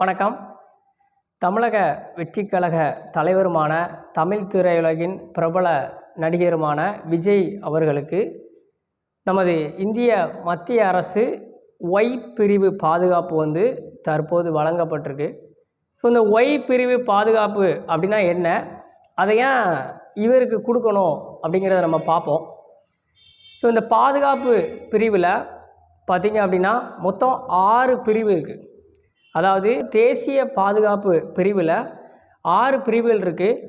வணக்கம். தமிழக வெற்றிக்கழக தலைவருமான தமிழ் திரையுலகின் பிரபல நடிகருமான விஜய் அவர்களுக்கு நமது இந்திய மத்திய அரசு ஒய் பிரிவு பாதுகாப்பு வந்து தற்போது வழங்கப்பட்டிருக்கு. ஸோ இந்த ஒய் பிரிவு பாதுகாப்பு அப்படின்னா என்ன? அதை ஏன் இவருக்கு கொடுக்கணும் அப்படிங்கிறத நம்ம பார்ப்போம். ஸோ இந்த பாதுகாப்பு பிரிவில் பார்த்திங்க அப்படின்னா மொத்தம் ஆறு பிரிவு இருக்குது அதாவது தேசிய பாதுகாப்பு பிரிவில் ஆறு பிரிவுகள் இருக்குது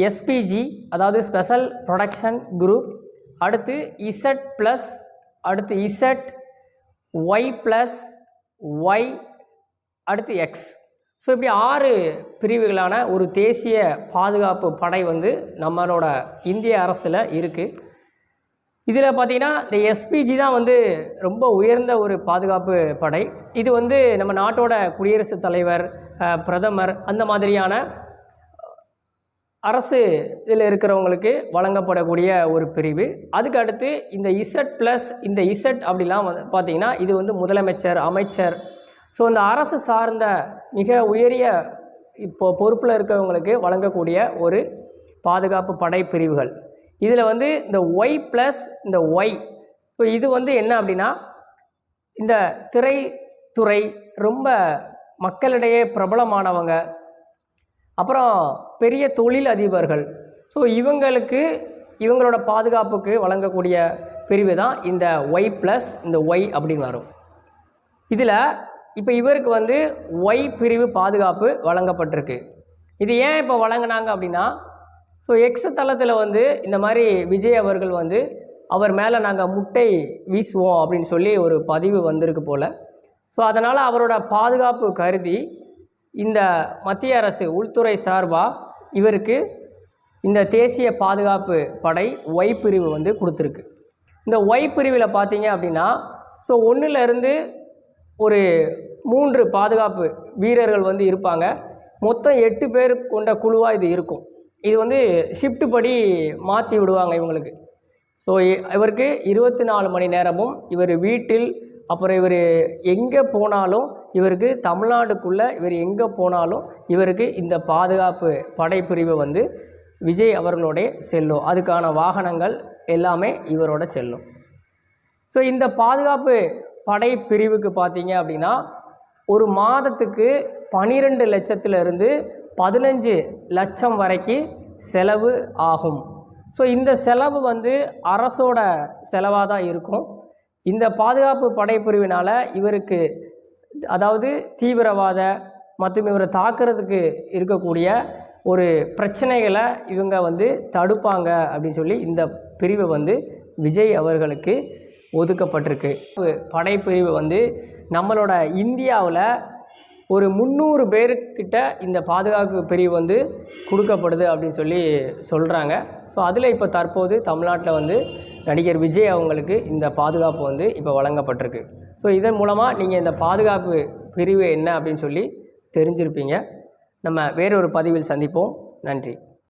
எஸ்பிஜி அதாவது ஸ்பெஷல் ப்ரொடக்ஷன் குரூப் அடுத்து இசட் ப்ளஸ் அடுத்து இசட் ஒய் ப்ளஸ் ஒய் அடுத்து எக்ஸ் ஸோ இப்படி ஆறு பிரிவுகளான ஒரு தேசிய பாதுகாப்பு படை வந்து நம்மளோட இந்திய அரசில் இருக்குது இதில் பார்த்திங்கன்னா இந்த எஸ்பிஜி தான் வந்து ரொம்ப உயர்ந்த ஒரு பாதுகாப்பு படை. இது வந்து நம்ம நாட்டோட குடியரசுத் தலைவர் பிரதமர் அந்த மாதிரியான அரசு இதில் இருக்கிறவங்களுக்கு வழங்கப்படக்கூடிய ஒரு பிரிவு. அதுக்கு அடுத்து இந்த இசட் ப்ளஸ் இந்த இசட் அப்படிலாம் வந்து பார்த்திங்கன்னா இது வந்து முதலமைச்சர் அமைச்சர். ஸோ இந்த அரசு சார்ந்த மிக உயரிய இப்போ பொறுப்பில் இருக்கிறவங்களுக்கு வழங்கக்கூடிய ஒரு பாதுகாப்பு படை பிரிவுகள். இதில் வந்து இந்த ஒய் ப்ளஸ் இந்த ஒய் ஸோ இது வந்து என்ன அப்படின்னா இந்த திரைத்துறை ரொம்ப மக்களிடையே பிரபலமானவங்க. அப்புறம் பெரிய தொழில் அதிபர்கள். ஸோ இவங்களுக்கு இவங்களோட பாதுகாப்புக்கு வழங்கக்கூடிய பிரிவு தான் இந்த ஒய் ப்ளஸ் இந்த ஒய் அப்படின்னு வரும். இதில் இப்போ இவருக்கு வந்து ஒய் பிரிவு பாதுகாப்பு வழங்கப்பட்டிருக்கு. இது ஏன் இப்போ வழங்கினாங்க அப்படின்னா ஸோ எக்ஸ் தளத்தில் வந்து இந்த மாதிரி விஜய் அவர்கள் வந்து அவர் மேலே நாங்கள் முட்டை வீசுவோம் அப்படின்னு சொல்லி ஒரு பதிவு வந்திருக்கு போல். ஸோ அதனால் அவரோட பாதுகாப்பு கருதி இந்த மத்திய அரசு உள்துறை சார்பாக இவருக்கு இந்த தேசிய பாதுகாப்பு படை ஒய் பிரிவு வந்து கொடுத்துருக்கு. இந்த ஒய் பிரிவில் பார்த்தீங்க அப்படின்னா ஸோ ஒன்றுலேருந்து ஒரு மூன்று பாதுகாப்பு வீரர்கள் வந்து இருப்பாங்க. மொத்தம் எட்டு பேர் கொண்ட குழுவாக இது இருக்கும். இது வந்து ஷிஃப்ட் படி மாற்றி விடுவாங்க இவங்களுக்கு. ஸோ இவருக்கு இருபத்தி நாலு மணி நேரமும் இவர் வீட்டில் அப்புறம் இவர் எங்கே போனாலும் இவருக்கு தமிழ்நாடுக்குள்ளே இவர் எங்கே போனாலும் இவருக்கு இந்த பாதுகாப்பு படைப்பிரிவு வந்து விஜய் அவர்களோடைய செல்லும். அதுக்கான வாகனங்கள் எல்லாமே இவரோட செல்லும். ஸோ இந்த பாதுகாப்பு படைப்பிரிவுக்கு பார்த்தீங்க அப்படின்னா ஒரு மாதத்துக்கு பனிரெண்டு லட்சத்திலிருந்து பதினஞ்சு லட்சம் வரைக்கும் செலவு ஆகும். ஸோ இந்த செலவு வந்து அரசோட செலவாக தான் இருக்கும். இந்த பாதுகாப்பு படைப்பிரிவினால் இவருக்கு அதாவது தீவிரவாத மற்றும் இவரை தாக்குறதுக்கு இருக்கக்கூடிய ஒரு பிரச்சனைகளை இவங்க வந்து தடுப்பாங்க அப்படின்னு சொல்லி இந்த பிரிவு வந்து விஜய் அவர்களுக்கு ஒதுக்கப்பட்டிருக்கு. படைப்பிரிவு வந்து நம்மளோட இந்தியாவில் ஒரு முந்நூறு பேருக்கிட்ட இந்த பாதுகாப்பு பிரிவு வந்து கொடுக்கப்படுது அப்படின்னு சொல்லி சொல்கிறாங்க ஸோ அதில் இப்போ தற்போது தமிழ்நாட்டில் வந்து நடிகர் விஜய் அவங்களுக்கு இந்த பாதுகாப்பு வந்து இப்போ வழங்கப்பட்டிருக்கு. ஸோ இதன் மூலமாக நீங்கள் இந்த பாதுகாப்பு பிரிவு என்ன அப்படின்னு சொல்லி தெரிஞ்சிருப்பீங்க. நம்ம வேறொரு பதிவில் சந்திப்போம். நன்றி.